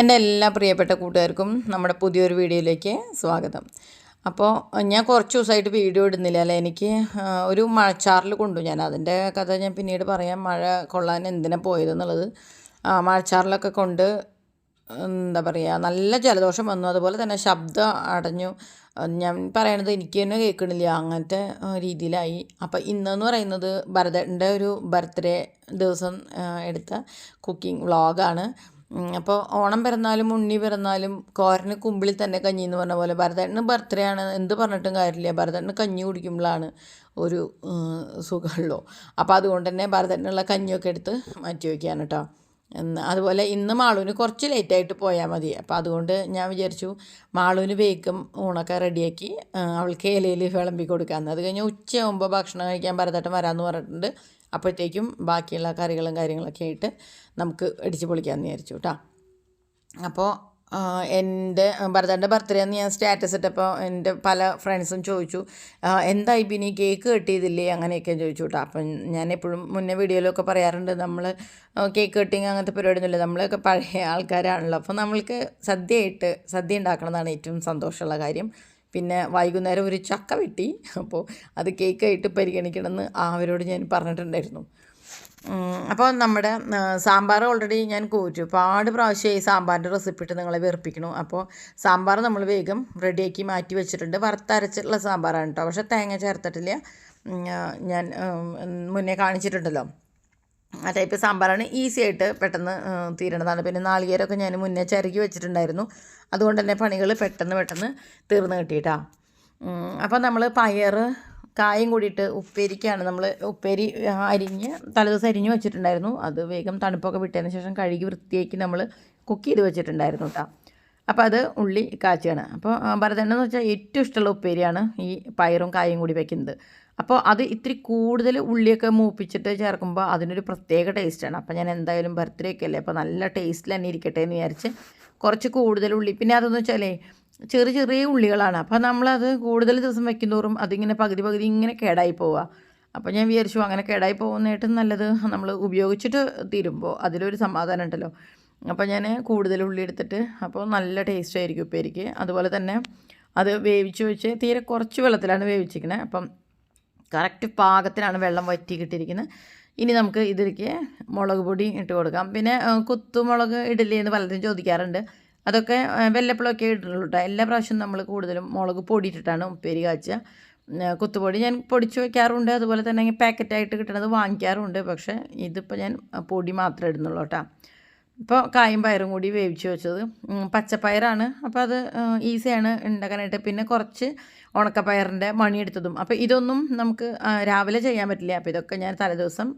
എന്റെ എല്ലാ പ്രിയപ്പെട്ട കൂട്ടുകാർക്കും നമ്മുടെ പുതിയൊരു വീഡിയോയിലേക്ക് സ്വാഗതം. അപ്പോൾ ഞാൻ കുറച്ച് ദിവസമായിട്ട് വീഡിയോ ഇടുന്നില്ല അല്ലേ? എനിക്ക് ഒരു മഴച്ചാറിൽ കൊണ്ടു. ഞാൻ അതിന്റെ കഥ ഞാൻ പിന്നീട് പറയാം. മഴ കൊള്ളാൻ എന്തിനാ പോയതെന്നുള്ളത്. ആ, മഴച്ചാറിലൊക്കെ കൊണ്ട് എന്താ പറയുക നല്ല ജലദോഷം വന്നു. അതുപോലെ തന്നെ ശബ്ദം അടഞ്ഞു. ഞാൻ പറയണത് എനിക്ക് തന്നെ കേൾക്കണില്ല. അങ്ങനത്തെ രീതിയിലായി. അപ്പം ഇന്നെന്ന് പറയുന്നത് ഭരതന്റെ ഒരു ബർത്ത്ഡേ ദിവസം എടുത്ത കുക്കിംഗ് വ്ളോഗാണ്. അപ്പോൾ ഓണം പിറന്നാലും ഉണ്ണി പിറന്നാലും കോരന് കുമ്പിളിൽ തന്നെ കഞ്ഞി എന്ന് പറഞ്ഞ പോലെ ഭരതേട്ടന് ബർത്ത്ഡേ ആണ്. എന്ത് പറഞ്ഞിട്ടും കാര്യമില്ല. ഭരതേട്ടന് കഞ്ഞി കുടിക്കുമ്പോഴാണ് ഒരു സുഖമുള്ളൂ. അപ്പോൾ അതുകൊണ്ട് തന്നെ ഭരതേട്ടനുള്ള കഞ്ഞിയൊക്കെ എടുത്ത് മാറ്റി വയ്ക്കുകയാണ് കേട്ടോ അതുപോലെ ഇന്ന് മാളൂന് കുറച്ച് ലേറ്റായിട്ട് പോയാൽ മതി. അപ്പോൾ അതുകൊണ്ട് ഞാൻ വിചാരിച്ചു മാളൂന് വേഗം ഊണൊക്കെ റെഡിയാക്കി അവൾക്ക് ഇലയിൽ വിളമ്പി കൊടുക്കാമെന്ന് അത് കഴിഞ്ഞ് ഉച്ചയാകുമ്പോൾ ഭക്ഷണം കഴിക്കാൻ ഭരതേട്ടൻ വരാമെന്ന് പറഞ്ഞിട്ടുണ്ട്. അപ്പോഴത്തേക്കും ബാക്കിയുള്ള കറികളും കാര്യങ്ങളൊക്കെ ആയിട്ട് നമുക്ക് അടിച്ച് പൊളിക്കാമെന്ന് വിചാരിച്ചു കേട്ടോ അപ്പോൾ എന്റെ ഭർത്താവിന്റെ ബർത്ത്ഡേ എന്ന് ഞാൻ സ്റ്റാറ്റസ് ഇട്ടപ്പോൾ എന്റെ പല ഫ്രണ്ട്സും ചോദിച്ചു എന്തായി പിന്നെ കേക്ക് കട്ട് ചെയ്തില്ലേ അങ്ങനെയൊക്കെ ചോദിച്ചു കേട്ടോ അപ്പം ഞാൻ എപ്പോഴും മുന്നേ വീഡിയോയിലൊക്കെ പറയാറുണ്ട് നമ്മൾ കേക്ക് കട്ടിങ് അങ്ങനത്തെ പരിപാടിയൊന്നുമില്ല. നമ്മളൊക്കെ പഴയ ആൾക്കാരാണല്ലോ. അപ്പോൾ നമ്മൾക്ക് സദ്യയായിട്ട് സദ്യ ഉണ്ടാക്കണമെന്നാണ് ഏറ്റവും സന്തോഷമുള്ള കാര്യം. പിന്നെ വൈകുന്നേരം ഒരു ചക്ക വെട്ടി. അപ്പോൾ അത് കേക്കായിട്ട് പരിഗണിക്കണമെന്ന് അവരോട് ഞാൻ പറഞ്ഞിട്ടുണ്ടായിരുന്നു. അപ്പോൾ നമ്മുടെ സാമ്പാർ ഓൾറെഡി ഞാൻ കോറ്റു ഒരുപാട് ഈ സാമ്പാറിന്റെ റെസിപ്പി ഇട്ട് നിങ്ങളെ വേർപ്പിക്കണം അപ്പോൾ സാമ്പാർ നമ്മൾ വേഗം റെഡിയാക്കി മാറ്റി വെച്ചിട്ടുണ്ട്. വറുത്തരച്ചിട്ടുള്ള സാമ്പാറാണ് കേട്ടോ പക്ഷേ തേങ്ങ ചേർത്തിട്ടില്ല. ഞാൻ മുന്നേ കാണിച്ചിട്ടുണ്ടല്ലോ. ആ ടൈപ്പ് സാമ്പാറാണ് ഈസി ആയിട്ട് പെട്ടെന്ന് തീരേണ്ടതാണ് പിന്നെ നാളികേരമൊക്കെ ഞാൻ മുന്നേ ചിരകി വെച്ചിട്ടുണ്ടായിരുന്നു. അതുകൊണ്ട് തന്നെ പണികൾ പെട്ടെന്ന് പെട്ടെന്ന് തീർന്ന് കിട്ടിയിട്ടാ. അപ്പോൾ നമ്മൾ പയർ കായും കൂടിയിട്ട് ഉപ്പേരിക്കാണ്. നമ്മൾ ഉപ്പേരി അരിഞ്ഞ് തലേദിവസം അരിഞ്ഞ് വെച്ചിട്ടുണ്ടായിരുന്നു. അത് വേഗം തണുപ്പൊക്കെ വിട്ടതിന് ശേഷം കഴുകി വൃത്തിയാക്കി നമ്മൾ കുക്ക് ചെയ്ത് വെച്ചിട്ടുണ്ടായിരുന്നു കേട്ടോ അപ്പോൾ അത് ഉള്ളി കാച്ചുകയാണ് അപ്പോൾ ഭരതണ്ണ എന്ന് വെച്ചാൽ ഏറ്റവും ഇഷ്ടമുള്ള ഉപ്പേരിയാണ് ഈ പയറും കായും കൂടി വെക്കുന്നത്. അപ്പോൾ അത് ഇത്തിരി കൂടുതൽ ഉള്ളിയൊക്കെ മൂപ്പിച്ചിട്ട് ചേർക്കുമ്പോൾ അതിനൊരു പ്രത്യേക ടേസ്റ്റാണ് അപ്പോൾ ഞാൻ എന്തായാലും ബർത്ത്ഡേ ഒക്കെ അല്ലേ അപ്പോൾ നല്ല ടേസ്റ്റിൽ തന്നെ ഇരിക്കട്ടെ എന്ന് വിചാരിച്ച് കുറച്ച് കൂടുതൽ ഉള്ളി. പിന്നെ അതെന്ന് വെച്ചാലേ ചെറിയ ചെറിയ ഉള്ളികളാണ്. അപ്പോൾ നമ്മളത് കൂടുതൽ ദിവസം വെക്കുന്തോറും അതിങ്ങനെ പകുതി പകുതി ഇങ്ങനെ കേടായി പോവുക അപ്പോൾ ഞാൻ വിചാരിച്ചു അങ്ങനെ കേടായി പോകുന്നതായിട്ടും നല്ലത് നമ്മൾ ഉപയോഗിച്ചിട്ട് തീരുമ്പോൾ അതിലൊരു സമാധാനം ഉണ്ടല്ലോ. അപ്പോൾ ഞാൻ കൂടുതൽ ഉള്ളി എടുത്തിട്ട് അപ്പോൾ നല്ല ടേസ്റ്റ് ആയിരിക്കും ഉപ്പേരിക്ക്. അതുപോലെ തന്നെ അത് വേവിച്ച് വെച്ച് തീരെ കുറച്ച് വെള്ളത്തിലാണ് വേവിച്ചിരിക്കുന്നത് അപ്പം കറക്റ്റ് പാകത്തിനാണ് വെള്ളം വറ്റി കിട്ടിയിരിക്കുന്നത് ഇനി നമുക്ക് ഇതിലേക്ക് മുളക് പൊടി ഇട്ട് കൊടുക്കാം. പിന്നെ കുത്തുമുളക് ഇഡലി എന്ന് പലരും ചോദിക്കാറുണ്ട്. അതൊക്കെ വെല്ലപ്പിളൊക്കെ ഇടുള്ളൂ കേട്ടോ എല്ലാ പ്രാവശ്യവും നമ്മൾ കൂടുതലും മുളക് പൊടി ഇട്ടിട്ടാണ് ഉപ്പേരി കാച്ചുക. കുത്തുപൊടി ഞാൻ പൊടിച്ച് വയ്ക്കാറുണ്ട് അതുപോലെ തന്നെ പാക്കറ്റായിട്ട് കിട്ടുന്നത് വാങ്ങിക്കാറുണ്ട്. പക്ഷേ ഇതിപ്പോൾ ഞാൻ പൊടി മാത്രമേ ഇടുന്നുള്ളൂ കേട്ടോ ഇപ്പോൾ കായും പയറും കൂടി വേവിച്ച് വെച്ചത്. പച്ചപ്പയറാണ്. അപ്പോൾ അത് ഈസിയാണ് ഉണ്ടാക്കാനായിട്ട്. പിന്നെ കുറച്ച് ഉണക്കപ്പയറിന്റെ മണിയെടുത്തതും. അപ്പോൾ ഇതൊന്നും നമുക്ക് രാവിലെ ചെയ്യാൻ പറ്റില്ല. അപ്പോൾ ഇതൊക്കെ ഞാൻ തലേദിവസം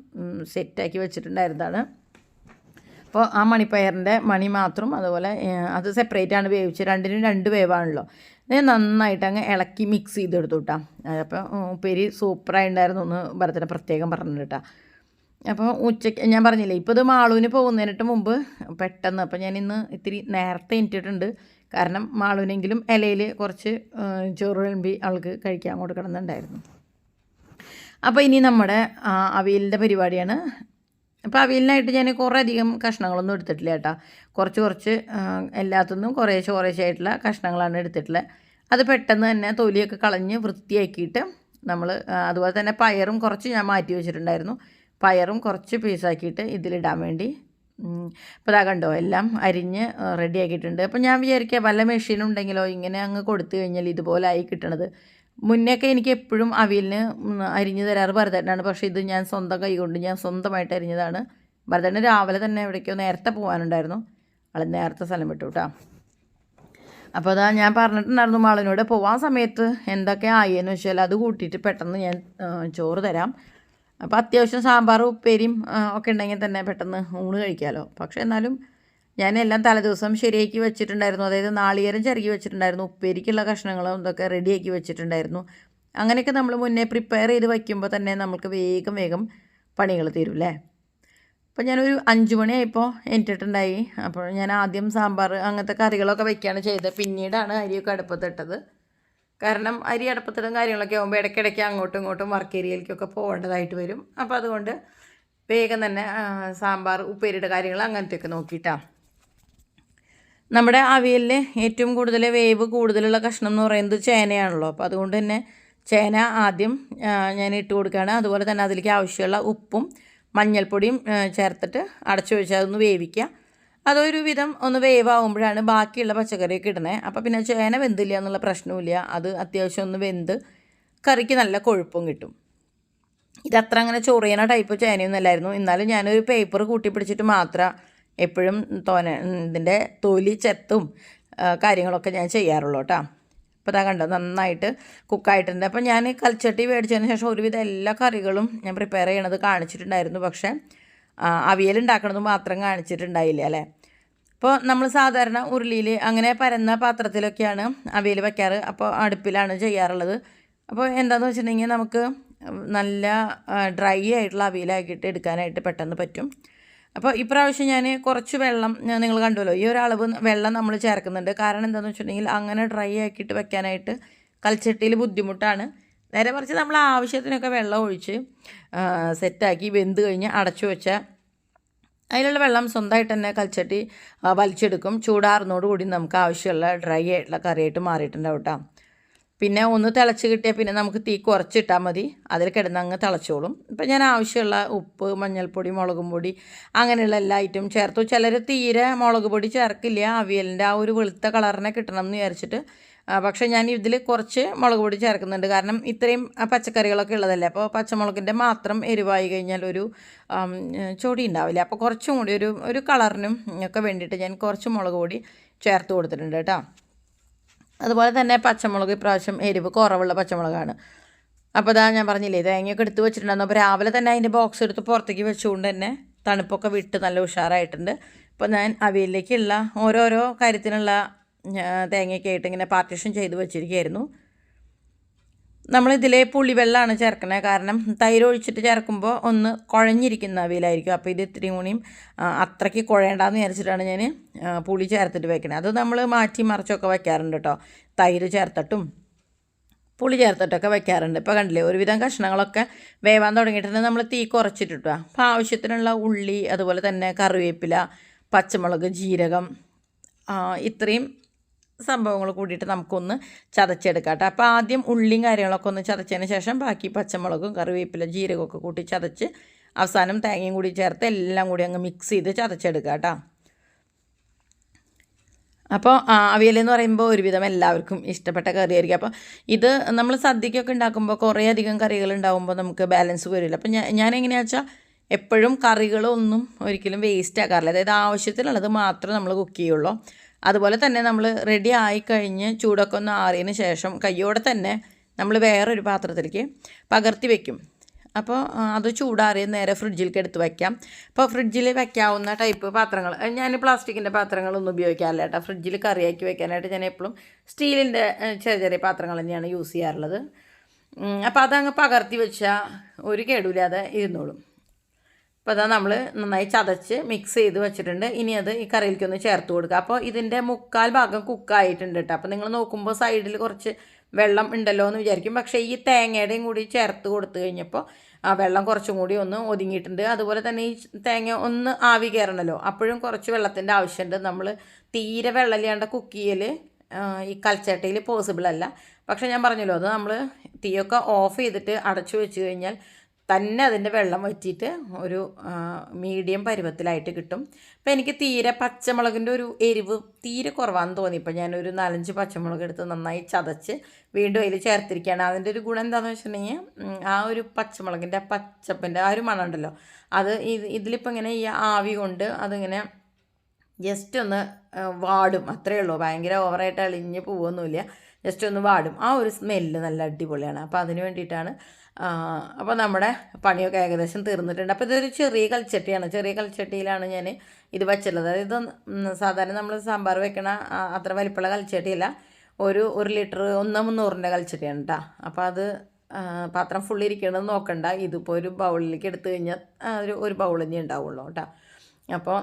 സെറ്റാക്കി വെച്ചിട്ടുണ്ടായിരുന്നതാണ്. അപ്പോൾ ആ മണിപ്പയറിന്റെ മണി മാത്രം അതുപോലെ അത് സെപ്പറേറ്റ് ആണ് വേവിച്ച്. രണ്ടിനും രണ്ട് വേവാണല്ലോ. ഞാൻ നന്നായിട്ട് അങ്ങ് ഇളക്കി മിക്സ് ചെയ്തെടുത്തു കേട്ടോ അപ്പോൾ ഉപ്പേരി സൂപ്പറായി ഉണ്ടായിരുന്നു ഭരതനെ പ്രത്യേകം പറഞ്ഞു കേട്ടോ അപ്പോൾ ഉച്ചയ്ക്ക് ഞാൻ പറഞ്ഞില്ലേ ഇപ്പോൾ ഇത് മാളൂന് പോകുന്നതിനിട്ട് മുമ്പ് പെട്ടെന്ന് അപ്പോൾ ഞാൻ ഇന്ന് ഇത്തിരി നേരത്തെ എണീറ്റിട്ടുണ്ട്. കാരണം മാളൂനെങ്കിലും ഇലയിൽ കുറച്ച് ചോറ് വിളമ്പി അവൾക്ക് കഴിക്കാൻ കൊടുക്കണമെന്നുണ്ടായിരുന്നു. അപ്പോൾ ഇനി നമ്മുടെ അവിയലിന്റെ പരിപാടിയാണ്. അപ്പോൾ അവിയലിനായിട്ട് ഞാൻ കുറേ അധികം കഷ്ണങ്ങളൊന്നും എടുത്തിട്ടില്ല കേട്ടോ. കുറച്ച് കുറച്ച് എല്ലാത്തുനിന്നും കുറേശ്ശെ ആയിട്ടുള്ള കഷ്ണങ്ങളാണ് എടുത്തിട്ടുള്ളത്. അത് പെട്ടെന്ന് തന്നെ തൊലിയൊക്കെ കളഞ്ഞ് വൃത്തിയാക്കിയിട്ട് നമ്മൾ അതുപോലെ തന്നെ പയറും കുറച്ച് ഞാൻ മാറ്റി വെച്ചിട്ടുണ്ടായിരുന്നു. പയറും കുറച്ച് പീസാക്കിയിട്ട് ഇതിലിടാൻ വേണ്ടി. അപ്പോൾ അതാ കണ്ടോ എല്ലാം അരിഞ്ഞ് റെഡി ആക്കിയിട്ടുണ്ട്. അപ്പോൾ ഞാൻ വിചാരിക്കുക വല്ല മെഷീൻ ഉണ്ടെങ്കിലോ ഇങ്ങനെ അങ്ങ് കൊടുത്തു കഴിഞ്ഞാൽ ഇതുപോലെ ആയി കിട്ടണത്. മുന്നേയൊക്കെ എനിക്ക് എപ്പോഴും അവിയലിന് അരിഞ്ഞു അരിഞ്ഞ് തരാറ് ഭരതേട്ടനാണ്. പക്ഷേ ഇത് ഞാൻ സ്വന്തം കൈ കൊണ്ട് ഞാൻ സ്വന്തമായിട്ട് അരിഞ്ഞതാണ്. ഭരതേട്ടൻ രാവിലെ തന്നെ എവിടേക്കോ നേരത്തെ പോകാനുണ്ടായിരുന്നു. ആൾ നേരത്തെ സ്ഥലം വിട്ടു കേട്ടോ. അപ്പോൾ അതാ ഞാൻ പറഞ്ഞിട്ടുണ്ടായിരുന്നു മാളിനോട് പോവാൻ സമയത്ത് എന്തൊക്കെ ആയെന്ന് വെച്ചാൽ അത് കൂട്ടിയിട്ട് പെട്ടെന്ന് ഞാൻ ചോറ് തരാം. അപ്പോൾ അത്യാവശ്യം സാമ്പാറും ഉപ്പേരിയും ഒക്കെ ഉണ്ടെങ്കിൽ തന്നെ പെട്ടെന്ന് ഊണ് കഴിക്കാമല്ലോ പക്ഷേ എന്നാലും ഞാൻ എല്ലാം തലേദിവസം ശരിയാക്കി വെച്ചിട്ടുണ്ടായിരുന്നു. അതായത് നാളികേരം ചിരകി വെച്ചിട്ടുണ്ടായിരുന്നു. ഉപ്പേരിക്കുള്ള കഷ്ണങ്ങളും ഇതൊക്കെ റെഡിയാക്കി വെച്ചിട്ടുണ്ടായിരുന്നു. അങ്ങനെയൊക്കെ നമ്മൾ മുന്നേ പ്രിപ്പയർ ചെയ്ത് വയ്ക്കുമ്പോൾ തന്നെ നമുക്ക് വേഗം വേഗം പണികൾ തീരും അല്ലേ അപ്പോൾ ഞാനൊരു അഞ്ച് മണിയായപ്പോൾ എണീറ്റിട്ടുണ്ടായി. അപ്പോൾ ഞാൻ ആദ്യം സാമ്പാർ അങ്ങനത്തെ കറികളൊക്കെ വയ്ക്കുകയാണ് ചെയ്തത്. പിന്നീടാണ് അരിയൊക്കെ അടുപ്പത്തിട്ടത് കാരണം അരി അടപ്പത്തിടും കാര്യങ്ങളൊക്കെ ആകുമ്പോൾ ഇടയ്ക്കിടയ്ക്ക് അങ്ങോട്ടും ഇങ്ങോട്ടും വർക്ക് ഏരിയയിലേക്കൊക്കെ പോകേണ്ടതായിട്ട് വരും. അപ്പോൾ അതുകൊണ്ട് വേഗം തന്നെ സാമ്പാർ ഉപ്പേരിയുടെ കാര്യങ്ങൾ അങ്ങനത്തെയൊക്കെ നോക്കിയിട്ടാണ് നമ്മുടെ അവിയലിൽ ഏറ്റവും കൂടുതൽ വേവ് കൂടുതലുള്ള കഷ്ണം എന്ന് പറയുന്നത് ചേനയാണല്ലോ. അപ്പോൾ അതുകൊണ്ട് തന്നെ ചേന ആദ്യം ഞാൻ ഇട്ട് കൊടുക്കുകയാണ് അതുപോലെ തന്നെ അതിലേക്ക് ആവശ്യമുള്ള ഉപ്പും മഞ്ഞൾപ്പൊടിയും ചേർത്തിട്ട് അടച്ചു വെച്ച് അതൊന്ന് വേവിക്കുക അതൊരു വിധം ഒന്ന് വേവാകുമ്പോഴാണ് ബാക്കിയുള്ള പച്ചക്കറിയൊക്കെ ഇടുന്നത് അപ്പോൾ പിന്നെ ചേന വെന്തില്ല എന്നുള്ള പ്രശ്നമില്ല അത് അത്യാവശ്യം ഒന്ന് വെന്ത് കറിക്ക് നല്ല കൊഴുപ്പും കിട്ടും. ഇതത്ര അങ്ങനെ ചൊറിയണ ടൈപ്പ് ചേനയൊന്നും അല്ലായിരുന്നു. എന്നാലും ഞാനൊരു പേപ്പർ കൂട്ടി പിടിച്ചിട്ട് മാത്രം എപ്പോഴും തോന ഇതിന്റെ തൊലി ചെത്തും കാര്യങ്ങളൊക്കെ ഞാൻ ചെയ്യാറുള്ളൂ കേട്ടോ. അപ്പോൾ അതാ കണ്ടത് നന്നായിട്ട് കുക്കായിട്ടുണ്ട് അപ്പോൾ ഞാൻ കൽച്ചട്ടി മേടിച്ചതിന് ശേഷം ഒരുവിധം എല്ലാ കറികളും ഞാൻ പ്രിപ്പയർ ചെയ്യണത് കാണിച്ചിട്ടുണ്ടായിരുന്നു. പക്ഷേ ഉണ്ടാക്കണത് മാത്രം കാണിച്ചിട്ടുണ്ടായില്ല അല്ലേ? അപ്പോൾ നമ്മൾ സാധാരണ ഉരുളിയിൽ അങ്ങനെ പരന്ന പാത്രത്തിലൊക്കെയാണ് അവയിൽ വയ്ക്കാറ് അപ്പോൾ അടുപ്പിലാണ് ചെയ്യാറുള്ളത്. അപ്പോൾ എന്താണെന്ന് വെച്ചിട്ടുണ്ടെങ്കിൽ നമുക്ക് നല്ല ഡ്രൈ ആയിട്ടുള്ള അവയിലാക്കിയിട്ട് എടുക്കാനായിട്ട് പെട്ടെന്ന് പറ്റും. അപ്പോൾ ഇപ്രാവശ്യം ഞാൻ കുറച്ച് വെള്ളം ഞാൻ നിങ്ങൾ കണ്ടുവല്ലോ ഈ ഒരളവ് വെള്ളം നമ്മൾ ചേർക്കുന്നുണ്ട്. കാരണം എന്താണെന്ന് വെച്ചിട്ടുണ്ടെങ്കിൽ അങ്ങനെ ഡ്രൈ ആക്കിയിട്ട് വെക്കാനായിട്ട് കൽച്ചട്ടിയിൽ ബുദ്ധിമുട്ടാണ്. നേരെ മറിച്ച് നമ്മൾ ആവശ്യത്തിനൊക്കെ വെള്ളം ഒഴിച്ച് സെറ്റാക്കി വെന്ത് കഴിഞ്ഞ് അടച്ചു വെച്ചാൽ അതിലുള്ള വെള്ളം സ്വന്തമായിട്ട് തന്നെ കൽച്ചട്ടി വലിച്ചെടുക്കും. ചൂടാറുന്നതോടുകൂടി നമുക്ക് ആവശ്യമുള്ള ഡ്രൈ ആയിട്ടുള്ള കറിയായിട്ട് മാറിയിട്ടുണ്ടാവും കേട്ടോ പിന്നെ ഒന്ന് തിളച്ച് കിട്ടിയാൽ പിന്നെ നമുക്ക് തീ കുറച്ചിട്ടാൽ മതി. അതിൽ കിടന്ന് അങ്ങ് തിളച്ചോളും. ഇപ്പം ഞാൻ ആവശ്യമുള്ള ഉപ്പ് മഞ്ഞൾപ്പൊടി മുളകും പൊടി അങ്ങനെയുള്ള എല്ലാ ഐറ്റം ചേർത്തു. ചിലർ തീരെ മുളക് പൊടി ചേർക്കില്ല. അവിയലിന്റെ ആ ഒരു വെളുത്ത കളറിനെ കിട്ടണം എന്ന് വിചാരിച്ചിട്ട് പക്ഷേ ഞാൻ ഇതിൽ കുറച്ച് മുളക് പൊടി ചേർക്കുന്നുണ്ട്. കാരണം ഇത്രയും പച്ചക്കറികളൊക്കെ ഉള്ളതല്ലേ? അപ്പോൾ പച്ചമുളകിന്റെ മാത്രം എരിവായി കഴിഞ്ഞാൽ ഒരു ചൊടി ഉണ്ടാവില്ല. അപ്പോൾ കുറച്ചും കൂടി ഒരു ഒരു കളറിനും ഒക്കെ വേണ്ടിയിട്ട് ഞാൻ കുറച്ച് മുളക് പൊടി ചേർത്ത് കൊടുത്തിട്ടുണ്ട് കേട്ടോ. അതുപോലെ തന്നെ പച്ചമുളക് ഇപ്രാവശ്യം എരിവ് കുറവുള്ള പച്ചമുളകാണ്. അപ്പോൾ ഇതാ ഞാൻ പറഞ്ഞില്ലേ തേങ്ങയൊക്കെ എടുത്ത് വെച്ചിട്ടുണ്ടായിരുന്നു. അപ്പോൾ രാവിലെ തന്നെ അതിന്റെ ബോക്സ് എടുത്ത് പുറത്തേക്ക് വെച്ചുകൊണ്ട് തന്നെ തണുപ്പൊക്കെ വിട്ട് നല്ല ഉഷാറായിട്ടുണ്ട്. അപ്പോൾ ഞാൻ അവിയലിലേക്കുള്ള ഓരോരോ കാര്യത്തിനുള്ള തേങ്ങയൊക്കെ ആയിട്ട് ഇങ്ങനെ പാർട്ടീഷൻ ചെയ്ത് വെച്ചിരിക്കുകയായിരുന്നു. നമ്മളിതിൽ പുളിവെള്ളമാണ് ചേർക്കുന്നത് കാരണം തൈര് ഒഴിച്ചിട്ട് ചേർക്കുമ്പോൾ ഒന്ന് കുഴഞ്ഞിരിക്കുന്ന അവയിലായിരിക്കും. അപ്പോൾ ഇത് ഇത്തിരി കൂടിയും അത്രയ്ക്ക് കുഴയണ്ടെന്ന് വിചാരിച്ചിട്ടാണ് ഞാൻ പുളി ചേർത്തിട്ട് വെക്കണത് അത് നമ്മൾ മാറ്റി മറിച്ചൊക്കെ വയ്ക്കാറുണ്ട് കേട്ടോ. തൈര് ചേർത്തിട്ടും പുളി ചേർത്തിട്ടൊക്കെ വെക്കാറുണ്ട്. ഇപ്പോൾ കണ്ടില്ലേ ഒരുവിധം കഷ്ണങ്ങളൊക്കെ വേവാൻ തുടങ്ങിയിട്ടുണ്ട്. നമ്മൾ തീ കുറച്ചിട്ടിട്ടുക അപ്പോൾ ആവശ്യത്തിനുള്ള ഉള്ളി അതുപോലെ തന്നെ കറിവേപ്പില പച്ചമുളക് ജീരകം ഇത്രയും സംഭവങ്ങൾ കൂടിയിട്ട് നമുക്കൊന്ന് ചതച്ചെടുക്കാം കേട്ടോ. അപ്പോൾ ആദ്യം ഉള്ളിയും കാര്യങ്ങളൊക്കെ ഒന്ന് ചതച്ചതിന് ശേഷം ബാക്കി പച്ചമുളകും കറിവേപ്പില ജീരകമൊക്കെ കൂട്ടി ചതച്ച് അവസാനം തേങ്ങയും കൂടി ചേർത്ത് എല്ലാം കൂടി അങ്ങ് മിക്സ് ചെയ്ത് ചതച്ചെടുക്കുക കേട്ടോ. അപ്പോൾ അവിയലെന്ന് പറയുമ്പോൾ ഒരുവിധം എല്ലാവർക്കും ഇഷ്ടപ്പെട്ട കറിയായിരിക്കും. അപ്പോൾ ഇത് നമ്മൾ സദ്യക്കൊക്കെ ഉണ്ടാക്കുമ്പോൾ കുറേ അധികം കറികൾ ഉണ്ടാകുമ്പോൾ നമുക്ക് ബാലൻസ് വരില്ല അപ്പോൾ ഞാൻ ഞാൻ വെച്ചാൽ എപ്പോഴും കറികളൊന്നും ഒരിക്കലും വേസ്റ്റ് ആക്കാറില്ല. അതായത് ആവശ്യത്തിനുള്ളത് മാത്രമേ നമ്മൾ കുക്ക് ചെയ്യുള്ളൂ. അതുപോലെ തന്നെ നമ്മൾ റെഡി ആയിക്കഴിഞ്ഞ് ചൂടൊക്കെ ഒന്ന് ആറിയതിന് ശേഷം കയ്യോടെ തന്നെ നമ്മൾ വേറൊരു പാത്രത്തിലേക്ക് പകർത്തി വെക്കും. അപ്പോൾ അത് ചൂടാറിയ നേരെ ഫ്രിഡ്ജിലേക്ക് എടുത്ത് വയ്ക്കാം അപ്പോൾ ഫ്രിഡ്ജിൽ വെക്കാവുന്ന ടൈപ്പ് പാത്രങ്ങൾ ഞാൻ പ്ലാസ്റ്റിക്കിന്റെ പാത്രങ്ങളൊന്നും ഉപയോഗിക്കാറില്ല കേട്ടോ. ഫ്രിഡ്ജിൽ കറിയാക്കി വെക്കാനായിട്ട് ഞാൻ എപ്പോഴും സ്റ്റീലിന്റെ ചെറിയ ചെറിയ പാത്രങ്ങൾ തന്നെയാണ് യൂസ് ചെയ്യാറുള്ളത്. അപ്പോൾ അതങ്ങ് പകർത്തി വെച്ചാൽ ഒരു കേടുമില്ലാതെ ഇരുന്നോളും. അപ്പോൾ അതാ നമ്മൾ നന്നായി ചതച്ച് മിക്സ് ചെയ്ത് വെച്ചിട്ടുണ്ട്. ഇനി അത് ഈ കറിയിലേക്ക് ഒന്ന് ചേർത്ത് കൊടുക്കുക. അപ്പോൾ ഇതിന്റെ മുക്കാൽ ഭാഗം കുക്കായിട്ടുണ്ട് കേട്ടോ. അപ്പോൾ നിങ്ങൾ നോക്കുമ്പോൾ സൈഡിൽ കുറച്ച് വെള്ളം ഉണ്ടല്ലോ എന്ന് വിചാരിക്കും. പക്ഷേ ഈ തേങ്ങയുടെയും കൂടി ചേർത്ത് കൊടുത്തു കഴിഞ്ഞപ്പോൾ ആ വെള്ളം കുറച്ചും കൂടി ഒന്ന് ഒതുങ്ങിയിട്ടുണ്ട്. അതുപോലെ തന്നെ ഈ തേങ്ങ ഒന്ന് ആവി കയറണമല്ലോ അപ്പോഴും കുറച്ച് വെള്ളത്തിന്റെ ആവശ്യമുണ്ട് നമ്മൾ തീരെ വെള്ളമില്ലാണ്ട് കുക്ക് ചെയ്യൽ ഈ കൽച്ചട്ടയിൽ പോസിബിൾ അല്ല. പക്ഷേ ഞാൻ പറഞ്ഞല്ലോ അത് നമ്മൾ തീയൊക്കെ ഓഫ് ചെയ്തിട്ട് അടച്ചു വെച്ച് കഴിഞ്ഞാൽ തന്നെ അതിന്റെ വെള്ളം വറ്റിയിട്ട് ഒരു മീഡിയം പരുവത്തിലായിട്ട് കിട്ടും. അപ്പോൾ എനിക്ക് തീരെ പച്ചമുളകിന്റെ ഒരു എരിവ് തീരെ കുറവാന്ന് തോന്നി. ഇപ്പോൾ ഞാനൊരു നാലഞ്ച് പച്ചമുളക് എടുത്ത് നന്നായി ചതച്ച് വീണ്ടും അതിൽ ചേർത്തിരിക്കുകയാണ്. അതിന്റെ ഒരു ഗുണം എന്താണെന്ന് വെച്ചിട്ടുണ്ടെങ്കിൽ ആ ഒരു പച്ചമുളകിന്റെ പച്ചപ്പിന്റെ ആ ഒരു മണം ഉണ്ടല്ലോ അത് ഇത് ഇതിലിപ്പോൾ ഇങ്ങനെ ഈ ആവി കൊണ്ട് അതിങ്ങനെ ജസ്റ്റ് ഒന്ന് വാടും. അത്രയേ ഉള്ളൂ. ഭയങ്കര ഓവറായിട്ട് അളിഞ്ഞ് പോവൊന്നുമില്ല. ജസ്റ്റ് ഒന്ന് വാടും. ആ ഒരു സ്മെല്ല് നല്ല അടിപൊളിയാണ്. അപ്പോൾ അതിന് വേണ്ടിയിട്ടാണ് അപ്പോൾ നമ്മുടെ പണിയൊക്കെ ഏകദേശം തീർന്നിട്ടുണ്ട്. അപ്പോൾ ഇതൊരു ചെറിയ കൽച്ചട്ടിയാണ്. ചെറിയ കൽച്ചട്ടിയിലാണ് ഞാൻ ഇത് വെച്ചിട്ടുള്ളത്. അതായത് സാധാരണ നമ്മൾ സാമ്പാർ വെക്കണ അത്ര വലിപ്പമുള്ള കൽച്ചട്ടിയല്ല. ഒരു ഒരു ലിറ്റർ ഒന്ന് മുന്നൂറിന്റെ കൽച്ചട്ടിയാണ് കേട്ടോ അപ്പോൾ അത് പാത്രം ഫുള്ള് നോക്കണ്ട. ഇതിപ്പോൾ ഒരു ബൗളിലേക്ക് എടുത്തു കഴിഞ്ഞാൽ ഒരു ഒരു ബൗളിനെ ഉണ്ടാവുള്ളൂ കേട്ടോ അപ്പോൾ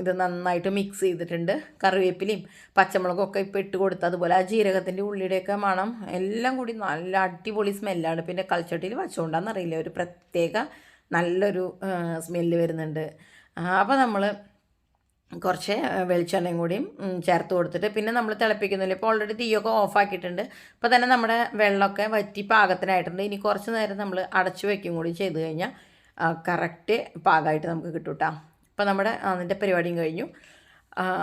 ഇത് നന്നായിട്ട് മിക്സ് ചെയ്തിട്ടുണ്ട്. കറിവേപ്പിലയും പച്ചമുളകും ഒക്കെ ഇപ്പോൾ ഇട്ട് കൊടുത്ത് അതുപോലെ ആ ജീരകത്തിന്റെ ഉള്ളിയുടെയൊക്കെ മണം എല്ലാം കൂടി നല്ല അടിപൊളി സ്മെല്ലാണ് പിന്നെ കൽച്ചട്ടിയിൽ വച്ചുകൊണ്ടാണെന്നറിയില്ല ഒരു പ്രത്യേക നല്ലൊരു സ്മെല്ല് വരുന്നുണ്ട്. അപ്പോൾ നമ്മൾ കുറച്ച് വെളിച്ചെണ്ണയും കൂടിയും ചേർത്ത് കൊടുത്തിട്ട് പിന്നെ നമ്മൾ തിളപ്പിക്കുന്നില്ല. ഇപ്പോൾ ഓൾറെഡി തീയൊക്കെ ഓഫാക്കിയിട്ടുണ്ട് ഇപ്പോൾ തന്നെ നമ്മുടെ വെള്ളമൊക്കെ വറ്റി പാകത്തിനായിട്ടുണ്ട്. ഇനി കുറച്ച് നേരം നമ്മൾ അടച്ചു വയ്ക്കും കൂടി ചെയ്ത് കഴിഞ്ഞാൽ കറക്റ്റ് പാകമായിട്ട് നമുക്ക് കിട്ടും കേട്ടോ അപ്പോൾ നമ്മുടെ അതിന്റെ പരിപാടിയും കഴിഞ്ഞു.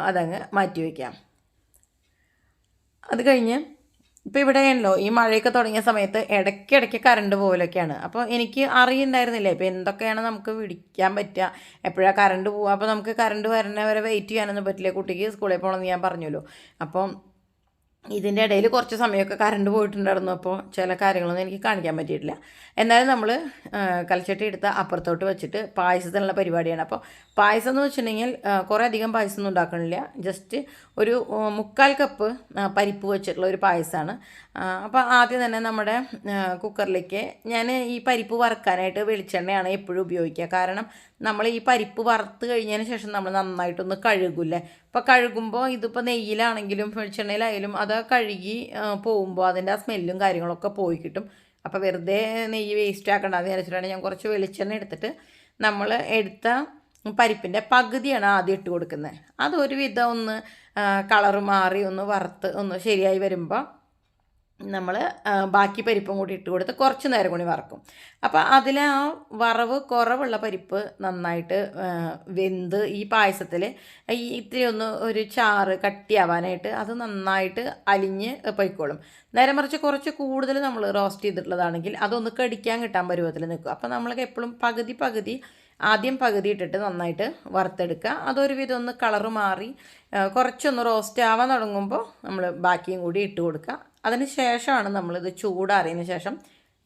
അതങ്ങ് മാറ്റി വയ്ക്കാം അത് കഴിഞ്ഞ് ഇപ്പോൾ ഇവിടെയാണല്ലോ ഈ മഴയൊക്കെ തുടങ്ങിയ സമയത്ത് ഇടയ്ക്കിടയ്ക്ക് കറണ്ട് പോകലൊക്കെയാണ് അപ്പോൾ എനിക്ക് അറിയുന്നുണ്ടായിരുന്നില്ല ഇപ്പോൾ എന്തൊക്കെയാണ് നമുക്ക് പിടിക്കാൻ പറ്റുക? എപ്പോഴാണ് കറണ്ട് പോവുക? അപ്പോൾ നമുക്ക് കറണ്ട് വരുന്നവരെ വെയിറ്റ് ചെയ്യാനൊന്നും പറ്റില്ല. കുട്ടിക്ക് സ്കൂളിൽ പോകണമെന്ന് ഞാൻ പറഞ്ഞല്ലോ. അപ്പം ഇതിന്റെ ഇടയിൽ കുറച്ച് സമയമൊക്കെ കറണ്ട് പോയിട്ടുണ്ടായിരുന്നു. അപ്പോൾ ചില കാര്യങ്ങളൊന്നും എനിക്ക് കാണിക്കാൻ പറ്റിയിട്ടില്ല. എന്നാലും നമ്മൾ കലച്ചട്ടി എടുത്ത് അപ്പുറത്തോട്ട് വെച്ചിട്ട് പായസത്തിനുള്ള പരിപാടിയാണ്. അപ്പോൾ പായസം എന്ന് വെച്ചിട്ടുണ്ടെങ്കിൽ കുറേ അധികം പായസം ഒന്നും ഉണ്ടാക്കണില്ല. ജസ്റ്റ് ഒരു മുക്കാൽ കപ്പ് പരിപ്പ് വെച്ചിട്ടുള്ള ഒരു പായസമാണ്. അപ്പോൾ ആദ്യം തന്നെ നമ്മുടെ കുക്കറിലേക്ക് ഞാൻ ഈ പരിപ്പ് വറുക്കാനായിട്ട് വെളിച്ചെണ്ണയാണ് എപ്പോഴും ഉപയോഗിക്കുക. കാരണം നമ്മൾ ഈ പരിപ്പ് വറുത്ത് കഴിഞ്ഞതിന് ശേഷം നമ്മൾ നന്നായിട്ടൊന്ന് കഴുകില്ലേ? അപ്പോൾ കഴുകുമ്പോൾ ഇതിപ്പോൾ നെയ്യിലാണെങ്കിലും വെളിച്ചെണ്ണയിലായാലും അത് കഴുകി പോകുമ്പോൾ അതിന്റെ ആ സ്മെല്ലും കാര്യങ്ങളൊക്കെ പോയി കിട്ടും. അപ്പോൾ വെറുതെ നെയ്യ് വേസ്റ്റ് ആക്കണ്ട എന്ന് വിചാരിച്ചിട്ടാണ് ഞാൻ കുറച്ച് വെളിച്ചെണ്ണ എടുത്തിട്ട് നമ്മൾ എടുത്ത പരിപ്പിന്റെ പകുതിയാണ് ആദ്യം ഇട്ട് കൊടുക്കുന്നത്. അതൊരു വിധം ഒന്ന് കളറ് മാറി ഒന്ന് വറുത്ത് ഒന്ന് ശരിയായി വരുമ്പോൾ നമ്മൾ ബാക്കി പരിപ്പും കൂടി ഇട്ട് കൊടുത്ത് കുറച്ച് നേരം കൂടി വറക്കും. അപ്പോൾ അതിൽ ആ വറവ് കുറവുള്ള പരിപ്പ് നന്നായിട്ട് വെന്ത് ഈ പായസത്തിൽ ഈ ഇത്തിരി ഒന്ന് ഒരു ചാറ് കട്ടിയാവാനായിട്ട് അത് നന്നായിട്ട് അലിഞ്ഞ് പൊയ്ക്കോളും. നേരെ മറിച്ച് കുറച്ച് കൂടുതൽ നമ്മൾ റോസ്റ്റ് ചെയ്തിട്ടുള്ളതാണെങ്കിൽ അതൊന്ന് കടിക്കാൻ കിട്ടാൻ പരുവത്തിൽ നിൽക്കും അപ്പോൾ നമ്മൾക്ക് എപ്പോഴും പകുതി പകുതി ആദ്യം പകുതി ഇട്ടിട്ട് നന്നായിട്ട് വറുത്തെടുക്കുക. അതൊരു വിധം ഒന്ന് കളറ് മാറി കുറച്ചൊന്ന് റോസ്റ്റ് ആവാൻ തുടങ്ങുമ്പോൾ നമ്മൾ ബാക്കിയും കൂടി ഇട്ട് കൊടുക്കുക. അതിന് ശേഷമാണ് നമ്മളിത് ചൂടാറിയതിന് ശേഷം